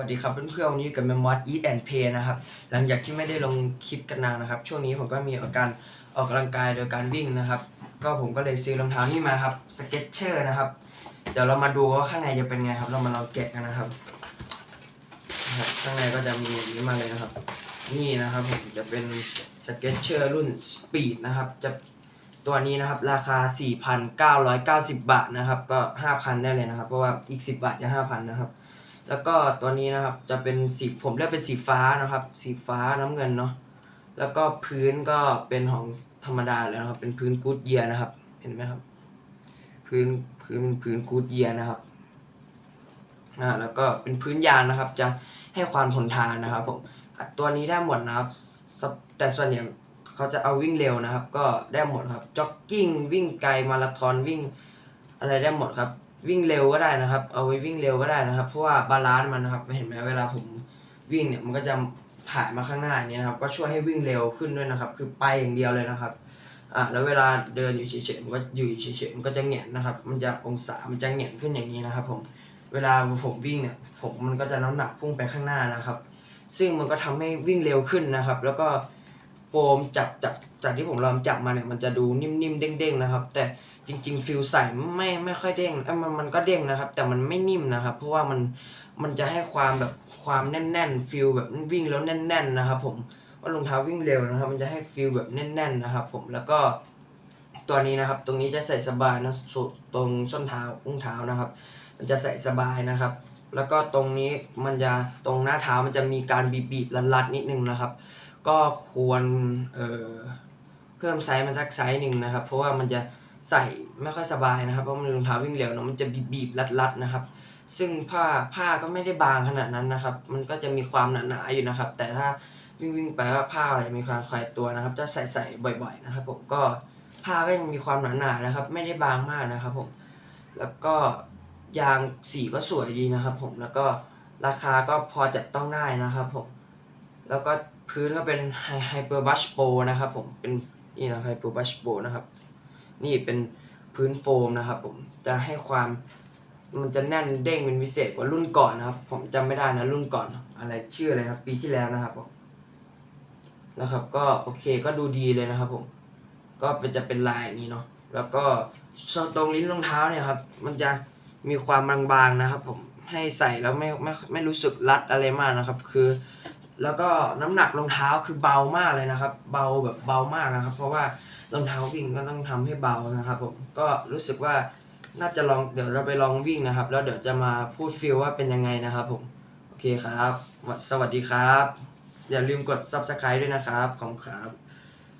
วัสดีครับเพื่อนๆวันนี้กับแมมมอส Eat and Play นะครับ หลังจากที่ไม่ได้ลงคลิปกันนานนะครับ ช่วงนี้ผมก็มีอาการออกกำลังกายโดยการวิ่งนะครับ ก็ผมก็เลยซื้อรองเท้านี่มาครับ Skechers นะครับ เดี๋ยวเรามาดูว่าข้างในจะเป็นไงครับ เรามาลองแกะกันนะครับข้างในก็จะมีอย่างนี้มาเลยนะครับ นี่นะครับผมจะเป็น Skechers รุ่น Speed นะครับ จะตัวนี้นะครับ ราคา 4,990 บาทนะครับ ก็ 5,000 ได้เลยนะครับ เพราะว่าอีก 10 บาทจะ 5,000 นะครับ แล้วก็ตัวนี้นะครับจะเป็นสีผมเลือกเป็นสีฟ้านะครับ สีฟ้าน้ำเงินเนาะแล้วก็พื้นก็เป็นของธรรมดาแล้วนะครับ เป็นพื้นกูดเยียนะครับ เห็นไหมครับ พื้นพื้นพื้นกูดเยียนะครับอ่าแล้วก็เป็นพื้นยางนะครับ จะให้ความทนทานนะครับผมตัวนี้ได้หมดนะครับ แต่ส่วนใหญ่เขาจะเอาวิ่งเร็วนะครับ ก็ได้หมดครับจ็อกกิ้งวิ่งไกลมาราธอนวิ่ง อะไรได้หมดครับ วิ่งเร็วก็ได้นะครับ เอาไว้วิ่งเร็วก็ได้นะครับ เพราะว่าบาลานซ์มันนะครับเห็นไหมเวลาผมวิ่งเนี่ยมันก็จะถ่ายมาข้างหน้าอย่างนี้นะครับ ก็ช่วยให้วิ่งเร็วขึ้นด้วยนะครับ คือไปอย่างเดียวเลยนะครับอะแล้วเวลาเดินอยู่เฉยๆมันก็อยู่เฉยๆมันก็จะแหงนนะครับ มันจะองศามันจะแหงนขึ้นอย่างนี้นะครับ ผมเวลาผมวิ่งเนี่ยผมมันก็จะน้ำหนักพุ่งไปข้างหน้านะครับ ซึ่งมันก็ทำให้วิ่งเร็วขึ้นนะครับ แล้วก็ โฟมจับจับจากที่ผมลองจับมาเนี่ยมันจะดูนิ่มๆเด้งๆนะครับ แต่จริง ๆฟิลใส่ไม่ไม่ค่อยเด้งเอ้มันมันก็เด้งนะครับ แต่มันไม่นิ่มนะครับ เพราะว่ามันมันจะให้ความแบบความแน่นๆฟิลแบบวิ่งแล้วแน่น ๆ นะครับ ผมว่ารองเท้าวิ่งเร็วนะครับ มันจะให้ฟิลแบบแน่น ๆนะครับ ผมแล้วก็ตัวนี้นะครับ ตรงนี้จะใส่สบายนะสุดตรงส้นเท้าอุ้งเท้านะครับ มันจะใส่สบายนะครับ แล้วก็ตรงนี้มันจะตรงหน้าเท้ามันจะมีการบีบๆรัดๆนิดนึงนะครับ ก็ควรเอ่อเพิ่มไซส์มันสักไซส์หนึ่งนะครับ เพราะว่ามันจะใส่ไม่ค่อยสบายนะครับ เพราะมันรองเท้าวิ่งเร็วเนอะมันจะบีบๆรัดๆนะครับ ซึ่งผ้าผ้าก็ไม่ได้บางขนาดนั้นนะครับ มันก็จะมีความหนาๆอยู่นะครับ แต่ถ้าวิ่งวิ่งไปก็ผ้าจะมีความคลายตัวนะครับ จะใส่ใส่บ่อย ๆ นะครับ ผมก็ผ้าก็ยังมีความหนาๆนะครับ ไม่ได้บางมากนะครับ ผม แล้วก็ยางสีก็สวยดีนะครับ ผมแล้วก็ราคาก็พอจับต้องได้นะครับ ผม แล้วก็พื้นก็เป็นไฮเปอร์บัชโปนะครับผมเป็นนี่นะไฮเปอร์บัชโปนะครับ นี่เป็นพื้นโฟมนะครับ ผมจะให้ความมันจะแน่นเด้งเป็นพิเศษกว่ารุ่นก่อนนะครับ ผมจำไม่ได้นะรุ่นก่อนอะไรชื่ออะไรครับ ปีที่แล้วนะครับผมนะครับ ก็โอเคก็ดูดีเลยนะครับ ผม ก็เป็นจะเป็นลายอย่างนี้เนาะแล้วก็ตรงลิ้นรองเท้าเนี่ยครับ มันจะมีความบางๆนะครับ ผมให้ใส่แล้วไม่ไม่ไม่รู้สึกรัดอะไรมากนะครับ คือ แล้วก็น้ำหนักรองเท้าคือเบามากเลยนะครับ เบาแบบเบามากนะครับ เพราะว่ารองเท้าวิ่งก็ต้องทำให้เบานะครับผมก็รู้สึกว่าน่าจะลองเดี๋ยวเราไปลองวิ่งนะครับ แล้วเดี๋ยวจะมาพูดฟีลว่าเป็นยังไงนะครับผมโอเคครับ สวัสดีครับ อย่าลืมกด subscribe ด้วยนะครับขอบคุณครับ